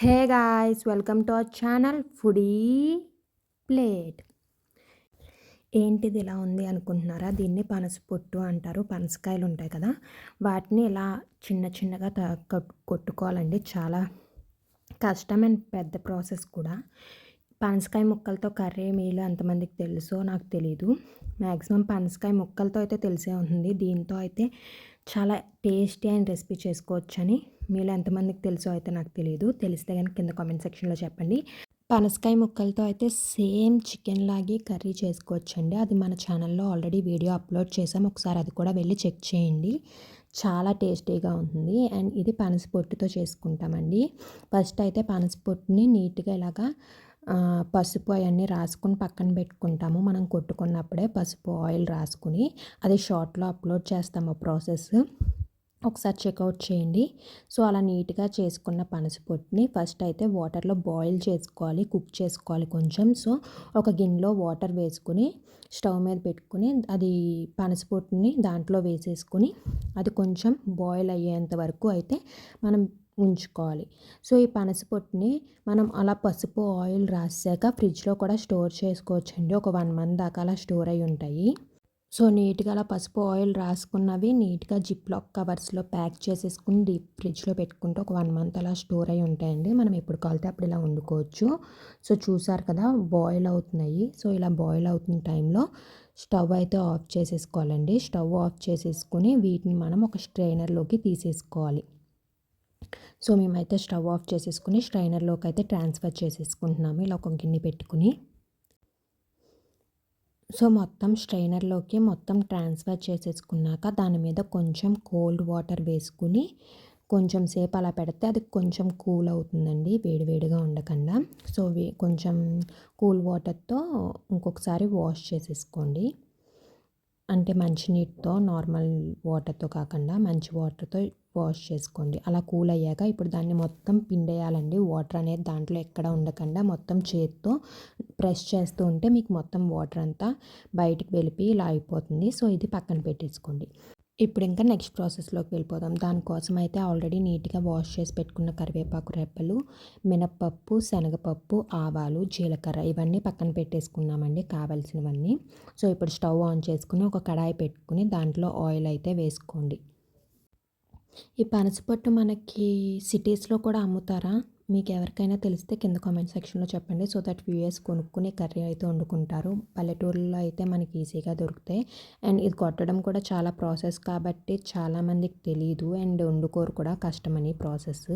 Hey guys welcome to our channel foodie plate. ఏంటిది ఇలా ఉంది అనుకుంటున్నారా? దీన్ని పనస పొట్టు అంటారు. పనసకాయలు ఉంటాయి కదా. వాటిని ఇలా చిన్న చిన్నగా కొట్టుకోవాలండి. చాలా కష్టమైన పెద్ద ప్రాసెస్ కూడా. పనసకాయ ముక్కలతో కర్రీ మీలో ఎంతమందికి తెలుసో నాకు తెలీదు. మ్యాక్సిమం పనసకాయ ముక్కలతో అయితే తెలిసే ఉంటుంది. దీంతో అయితే చాలా టేస్టీ అయిన రెసిపీ చేసుకోవచ్చని మీలో ఎంతమందికి తెలుసో అయితే నాకు తెలియదు తెలిస్తే కానీ కింద కామెంట్ సెక్షన్లో చెప్పండి. పనసకాయ ముక్కలతో అయితే సేమ్ చికెన్ లాగే కర్రీ చేసుకోవచ్చండి. అది మన ఛానల్లో ఆల్రెడీ వీడియో అప్లోడ్ చేసాం ఒకసారి అది కూడా వెళ్ళి చెక్ చేయండి. చాలా టేస్టీగా ఉంటుంది. అండ్ ఇది పనస పొట్టుతో చేసుకుంటామండి. ఫస్ట్ అయితే పనస పొట్టుని నీట్గా ఇలాగా పసుపు అవన్నీ రాసుకుని పక్కన పెట్టుకుంటాము. మనం కొట్టుకున్నప్పుడే పసుపు ఆయిల్ రాసుకుని అది షార్ట్లో అప్లోడ్ చేస్తాము ప్రాసెస్. ఒకసారి చెక్అవుట్ చేయండి. సో అలా నీట్గా చేసుకున్న పనసపొట్టుని ఫస్ట్ అయితే వాటర్లో బాయిల్ చేసుకోవాలి కుక్ చేసుకోవాలి కొంచెం. సో ఒక గిన్నెలో వాటర్ వేసుకుని స్టవ్ మీద పెట్టుకుని అది పనసపొట్టుని దాంట్లో వేసేసుకుని అది కొంచెం బాయిల్ అయ్యేంత వరకు అయితే మనం ఉంచుకోవాలి. సో ఈ పనసపొట్టుని మనం అలా పసుపు ఆయిల్ రాసాక ఫ్రిడ్జ్లో కూడా స్టోర్ చేసుకోవచ్చండి. ఒక వన్ మంత్ దాకా అలా స్టోర్ అయి ఉంటాయి. సో నీట్గా అలా పసుపు ఆయిల్ రాసుకున్నవి నీట్గా జిప్ లాక్ కవర్స్లో ప్యాక్ చేసేసుకుని డీప్ ఫ్రిడ్జ్లో పెట్టుకుంటే ఒక వన్ మంత్ అలా స్టోర్ అయి ఉంటాయండి. మనం ఎప్పుడు కాలితే అప్పుడు ఇలా వండుకోవచ్చు. సో చూసారు కదా బాయిల్ అవుతున్నాయి. సో ఇలా బాయిల్ అవుతున్న టైంలో స్టవ్ అయితే ఆఫ్ చేసేసుకోవాలండి. స్టవ్ ఆఫ్ చేసేసుకుని వీటిని మనం ఒక స్ట్రైనర్లోకి తీసేసుకోవాలి. సో మేమైతే స్టవ్ ఆఫ్ చేసేసుకుని స్ట్రైనర్లోకి అయితే ట్రాన్స్ఫర్ చేసేసుకుంటున్నాము. ఇలా ఒక గిన్నె పెట్టుకుని. సో మొత్తం స్ట్రైనర్లోకి మొత్తం ట్రాన్స్ఫర్ చేసేసుకున్నాక దాని మీద కొంచెం కోల్డ్ వాటర్ వేసుకుని కొంచెం సేపు అలా పెడితే అది కొంచెం కూల్ అవుతుందండి వేడివేడిగా ఉండకుండా. సో కొంచెం కూల్ వాటర్తో ఇంకొకసారి వాష్ చేసేసుకోండి. అంటే మంచినీటితో నార్మల్ వాటర్తో కాకుండా మంచి వాటర్తో వాష్ చేసుకోండి. అలా కూల్ అయ్యాక ఇప్పుడు దాన్ని మొత్తం పిండేయాలండి. వాటర్ అనేది దాంట్లో ఎక్కడ ఉండకుండా మొత్తం చేత్తో ప్రెస్ చేస్తూ ఉంటే మీకు మొత్తం వాటర్ అంతా బయటికి వెలిపి ఇలా అయిపోతుంది. సో ఇది పక్కన పెట్టేసుకోండి. ఇప్పుడు ఇంకా నెక్స్ట్ ప్రాసెస్లోకి వెళ్ళిపోదాం. దానికోసం అయితే ఆల్రెడీ నీట్గా వాష్ చేసి పెట్టుకున్న కరివేపాకు రెప్పలు మినప్పప్పు శనగపప్పు ఆవాలు జీలకర్ర ఇవన్నీ పక్కన పెట్టేసుకున్నామండి కావాల్సినవన్నీ. సో ఇప్పుడు స్టవ్ ఆన్ చేసుకుని ఒక కడాయి పెట్టుకుని దాంట్లో ఆయిల్ అయితే వేసుకోండి. ఈ పనసపట్టు మనకి సిటీస్లో కూడా అమ్ముతారా? మీకు ఎవరికైనా తెలిస్తే కింద కామెంట్ సెక్షన్లో చెప్పండి. సో దట్ వ్యూయర్స్ కొనుక్కుని కర్రీ అయితే వండుకుంటారు. పల్లెటూరులో అయితే మనకి ఈజీగా దొరుకుతాయి. అండ్ ఇది కొట్టడం కూడా చాలా ప్రాసెస్ కాబట్టి చాలామందికి తెలియదు అండ్ వండుకోరు కూడా కష్టమని ప్రాసెస్.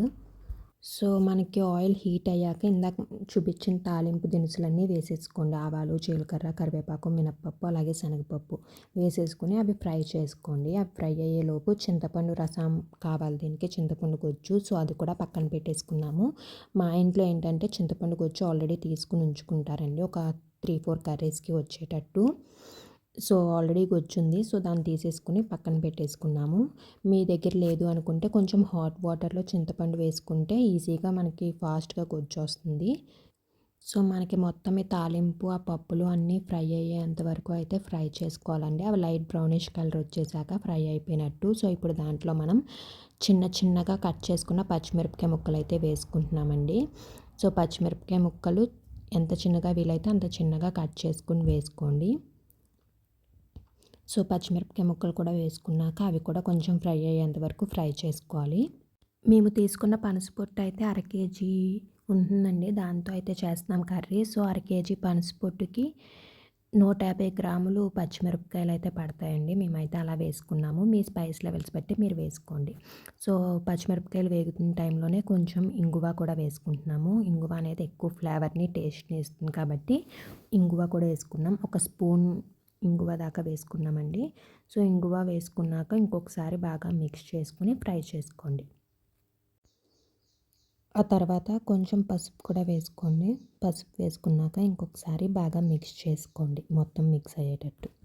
సో మనకి ఆయిల్ హీట్ అయ్యాక ఇందాక చూపించిన తాలింపు దినుసులన్నీ వేసేసుకోండి. ఆవాలు జీలకర్ర కరివేపాకు మినప్పప్పు అలాగే శనగపప్పు వేసేసుకుని అవి ఫ్రై చేసుకోండి. అవి ఫ్రై అయ్యేలోపు చింతపండు రసం కావాలి దీనికి చింతపండు గొజ్జు. సో అది కూడా పక్కన పెట్టేసుకున్నాము. మా ఇంట్లో ఏంటంటే చింతపండు గొజ్జు ఆల్రెడీ తీసుకుని ఉంచుకుంటారండి. ఒక త్రీ ఫోర్ కర్రీస్కి వచ్చేటట్టు. సో ఆల్రెడీ వచ్చింది సో దాన్ని తీసేసుకుని పక్కన పెట్టేసుకున్నాము. మీ దగ్గర లేదు అనుకుంటే కొంచెం హాట్ వాటర్లో చింతపండు వేసుకుంటే ఈజీగా మనకి ఫాస్ట్గా గొజ్జు వస్తుంది సో మనకి మొత్తం ఈ తాలింపు ఆ పప్పులు అన్నీ ఫ్రై అయ్యేంత వరకు అయితే ఫ్రై చేసుకోవాలండి. అవి లైట్ బ్రౌనిష్ కలర్ వచ్చేసాక ఫ్రై అయిపోయినట్టు. సో ఇప్పుడు దాంట్లో మనం చిన్న చిన్నగా కట్ చేసుకున్న పచ్చిమిరపకాయ ముక్కలు అయితే వేసుకుంటున్నామండి. సో పచ్చిమిరపకాయ ముక్కలు ఎంత చిన్నగా వీలైతే అంత చిన్నగా కట్ చేసుకుని వేసుకోండి. సో పచ్చిమిరపకాయ ముక్కలు కూడా వేసుకున్నాక అవి కూడా కొంచెం ఫ్రై అయ్యేంత వరకు ఫ్రై చేసుకోవాలి. మేము తీసుకున్న పనసపొట్టు అయితే అర కేజీ ఉంటుందండి. దాంతో అయితే చేస్తున్నాం కర్రీ. సో అర కేజీ పనసపొట్టుకి నూట యాభై గ్రాములు పచ్చిమిరపకాయలు అయితే పడతాయండి. మేమైతే అలా వేసుకున్నాము. మీ స్పైస్ లెవెల్స్ బట్టి మీరు వేసుకోండి. సో పచ్చిమిరపకాయలు వేగుతున్న టైంలోనే కొంచెం ఇంగువ కూడా వేసుకుంటున్నాము. ఇంగువ అనేది ఎక్కువ ఫ్లేవర్ని టేస్ట్ని ఇస్తుంది కాబట్టి ఇంగువ కూడా వేసుకున్నాం. ఒక స్పూన్ ఇంగువ దాకా వేసుకున్నామండి. సో ఇంగువ వేసుకున్నాక ఇంకొకసారి బాగా మిక్స్ చేసుకుని ఫ్రై చేసుకోండి. ఆ తర్వాత కొంచెం పసుపు కూడా వేసుకోండి. పసుపు వేసుకున్నాక ఇంకొకసారి బాగా మిక్స్ చేసుకోండి. మొత్తం మిక్స్ అయ్యేటట్టు.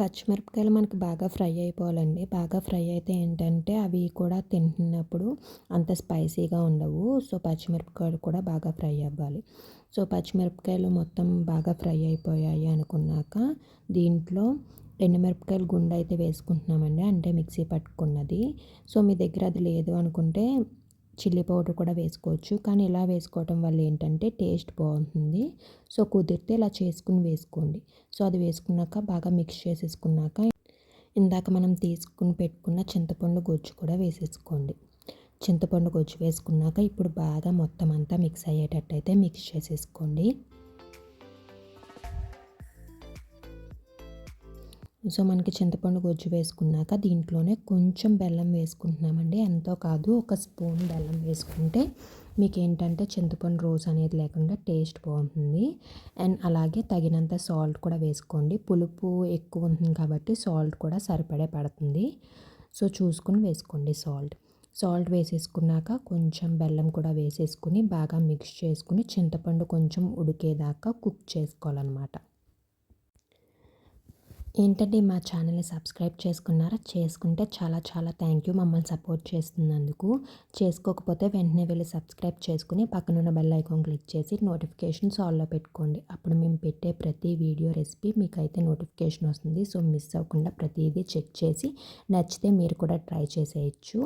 పచ్చిమిరపకాయలు మనకి బాగా ఫ్రై అయిపోవాలండి. బాగా ఫ్రై అయితే ఏంటంటే అవి కూడా తింటున్నప్పుడు అంత స్పైసీగా ఉండవు. సో పచ్చిమిరపకాయలు కూడా బాగా ఫ్రై అవ్వాలి. సో పచ్చిమిరపకాయలు మొత్తం బాగా ఫ్రై అయిపోయాయి అనుకున్నాక దీంట్లో ఎండుమిరపకాయలు గుండె అయితే వేసుకుంటున్నామండి. అంటే మిక్సీ పట్టుకున్నది. సో మీ దగ్గర అది లేదు అనుకుంటే చిల్లీ పౌడర్ కూడా వేసుకోవచ్చు. కానీ ఇలా వేసుకోవటం వల్ల ఏంటంటే టేస్ట్ బాగుంటుంది. సో కుదిరితే ఇలా చేసుకుని వేసుకోండి. సో అది వేసుకున్నాక బాగా మిక్స్ చేసేసుకున్నాక ఇందాక మనం తీసుకుని పెట్టుకున్న చింతపండు గొజ్జు కూడా వేసేసుకోండి. చింతపండు గొజ్జు వేసుకున్నాక ఇప్పుడు బాగా మొత్తం అంతా మిక్స్ అయ్యేటట్టయితే మిక్స్ చేసేసుకోండి. సో మనకి చింతపండు గొజ్జు వేసుకున్నాక దీంట్లోనే కొంచెం బెల్లం వేసుకుంటున్నామండి. ఎంతో కాదు ఒక స్పూన్ బెల్లం వేసుకుంటే మీకు ఏంటంటే చింతపండు రోజు అనేది లేకుండా టేస్ట్ బాగుంటుంది. అండ్ అలాగే తగినంత సాల్ట్ కూడా వేసుకోండి. పులుపు ఎక్కువ ఉంటుంది కాబట్టి సాల్ట్ కూడా సరిపడే పడుతుంది. సో చూసుకుని వేసుకోండి సాల్ట్. సాల్ట్ వేసేసుకున్నాక కొంచెం బెల్లం కూడా వేసేసుకుని బాగా మిక్స్ చేసుకుని చింతపండు కొంచెం ఉడికేదాకా కుక్ చేసుకోవాలన్నమాట. ఏంటంటే మా ఛానల్ని సబ్స్క్రైబ్ చేసుకున్నారా? చేసుకుంటే చాలా చాలా థ్యాంక్ యూ మమ్మల్ని సపోర్ట్ చేస్తున్నందుకు. చేసుకోకపోతే వెంటనే వెళ్ళి సబ్స్క్రైబ్ చేసుకుని పక్కనున్న బెల్ ఐకాన్ క్లిక్ చేసి నోటిఫికేషన్స్ ఆల్లో పెట్టుకోండి. అప్పుడు మేము పెట్టే ప్రతి వీడియో రెసిపీ మీకు అయితే నోటిఫికేషన్ వస్తుంది. సో మిస్ అవ్వకుండా ప్రతిదీ చెక్ చేసి నచ్చితే మీరు కూడా ట్రై చేసేయచ్చు.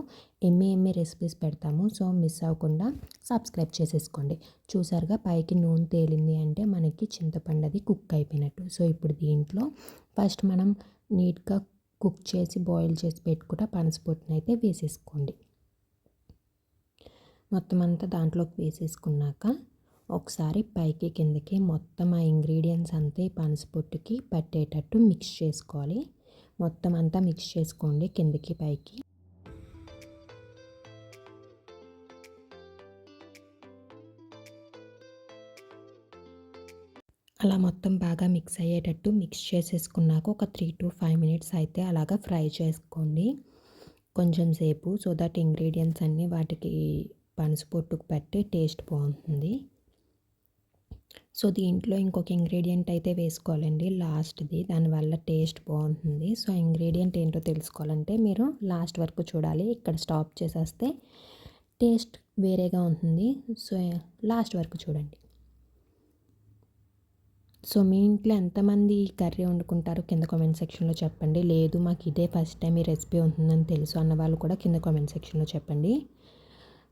ఎమ్మె ఎమ్మె రెసిపీస్ పెడతాము సో మిస్ అవ్వకుండా సబ్స్క్రైబ్ చేసేసుకోండి. చూసారుగా పైకి నూనె తేలింది అంటే మనకి చింతపండు అది కుక్ అయిపోయినట్టు. సో ఇప్పుడు దీంట్లో ఫస్ట్ మనం నీట్గా కుక్ చేసి బాయిల్ చేసి పెట్టుకుంటే పనసపొట్టును అయితే వేసేసుకోండి. మొత్తం అంతా దాంట్లోకి వేసేసుకున్నాక ఒకసారి పైకి కిందకి మొత్తం ఆ ఇంగ్రీడియంట్స్ అంతా పనసపొట్టుకి పట్టేటట్టు మిక్స్ చేసుకోవాలి. మొత్తం అంతా మిక్స్ చేసుకోండి కిందకి పైకి. అలా మొత్తం బాగా మిక్స్ అయ్యేటట్టు మిక్స్ చేసేసుకున్నాక ఒక త్రీ టు ఫైవ్ మినిట్స్ అయితే అలాగా ఫ్రై చేసుకోండి. కొంచెం సేపు సో దట్ ఇంగ్రీడియంట్స్ అన్నీ వాటికి పనసు పొట్టుకు పట్టి టేస్ట్ బాగుంటుంది. సో దీంట్లో ఇంకొక ఇంగ్రీడియంట్ అయితే వేసుకోవాలండి లాస్ట్ది దానివల్ల టేస్ట్ బాగుంటుంది. సో ఇంగ్రీడియంట్ ఏంటో తెలుసుకోవాలంటే మీరు లాస్ట్ వరకు చూడాలి. ఇక్కడ స్టాప్ చేసేస్తే టేస్ట్ వేరేగా ఉంటుంది. సో లాస్ట్ వరకు చూడండి. సో మీ ఇంట్లో ఎంతమంది కర్రీ వండుకుంటారో కింద కామెంట్ సెక్షన్లో చెప్పండి. లేదు మాకు ఇదే ఫస్ట్ టైం ఈ రెసిపీ ఉంటుందని తెలుసు అన్న వాళ్ళు కూడా కింద కామెంట్ సెక్షన్లో చెప్పండి.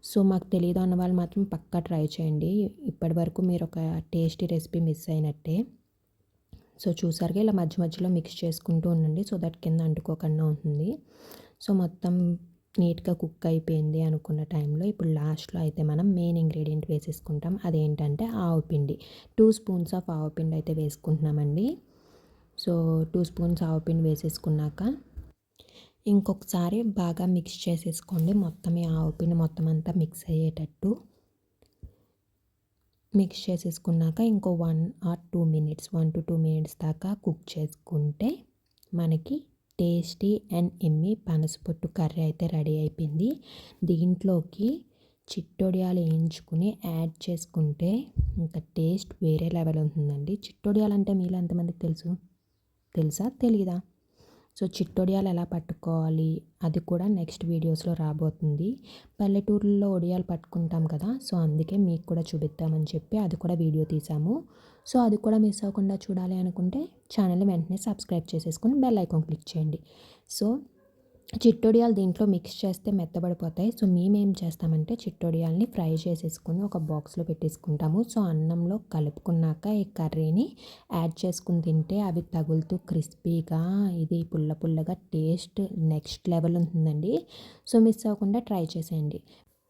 సో మాకు తెలియదు అన్న వాళ్ళు మాత్రం పక్కా ట్రై చేయండి. ఇప్పటి వరకు మీరు ఒక టేస్టీ రెసిపీ మిస్ అయినట్టే. సో చూసారుగా ఇలా మధ్య మధ్యలో మిక్స్ చేసుకుంటూ ఉండండి. సో దట్ కింద అంటుకోకుండా ఉంటుంది. సో మొత్తం నీట్గా కుక్ అయిపోయింది అనుకున్న టైంలో ఇప్పుడు లాస్ట్లో అయితే మనం మెయిన్ ఇంగ్రీడియంట్ వేసేసుకుంటాం. అదేంటంటే ఆవు పిండి. టూ స్పూన్స్ ఆఫ్ ఆవు పిండి అయితే వేసుకుంటున్నామండి. సో టూ స్పూన్స్ ఆవు పిండి వేసేసుకున్నాక ఇంకొకసారి బాగా మిక్స్ చేసేసుకోండి. మొత్తం ఈ ఆవు పిండి మొత్తం అంతా మిక్స్ అయ్యేటట్టు మిక్స్ చేసేసుకున్నాక ఇంకో one or two minutes one to two minutes దాకా కుక్ చేసుకుంటే మనకి టేస్టీ అండ్ ఎమ్మి పనసపొట్టు కర్రీ అయితే రెడీ అయిపోయింది. దీంట్లోకి చిట్టొడియాలు వేయించుకుని యాడ్ చేసుకుంటే ఇంకా టేస్ట్ వేరే లెవెల్ ఉంటుందండి. చిట్టొడియాలు అంటే మీలో ఎంతమందికి తెలుసు? తెలుసా? తెలీదా? సో చిట్టొడియాలు ఎలా పట్టుకోవాలి? అది కూడా నెక్స్ట్ వీడియోస్లో రాబోతుంది. పల్లెటూరులో ఒడియాలు పట్టుకుంటాం కదా సో అందుకే మీకు కూడా చూపిద్దామని చెప్పి అది కూడా వీడియో తీసాము. సో అది కూడా మిస్ అవ్వకుండా చూడాలి అనుకుంటే ఛానల్ని వెంటనే సబ్స్క్రైబ్ చేసేసుకుని బెల్ ఐకాన్ క్లిక్ చేయండి. సో చిట్టొడియాలు దీంట్లో మిక్స్ చేస్తే మెత్తబడిపోతాయి. సో మేమేం చేస్తామంటే చిట్టొడియాలని ఫ్రై చేసేసుకొని ఒక బాక్స్లో పెట్టేసుకుంటాము. సో అన్నంలో కలుపుకున్నాక ఈ కర్రీని యాడ్ చేసుకుని తింటే అవి తగులుతూ క్రిస్పీగా ఇది పుల్ల పుల్లగా టేస్ట్ నెక్స్ట్ లెవెల్ ఉంటుందండి. సో మిస్ అవ్వకుండా ట్రై చేసేయండి.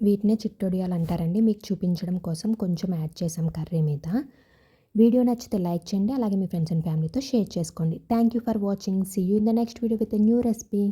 వీటినే చిట్టొడియాలు అంటారండి. మీకు చూపించడం కోసం కొంచెం యాడ్ చేసాం కర్రీ మీద. వీడియో నచ్చితే లైక్ చేయండి. అలాగే మీ ఫ్రెండ్స్ అండ్ ఫ్యామిలీతో షేర్ చేసుకోండి. Thank you for watching. See you in the next video with new recipe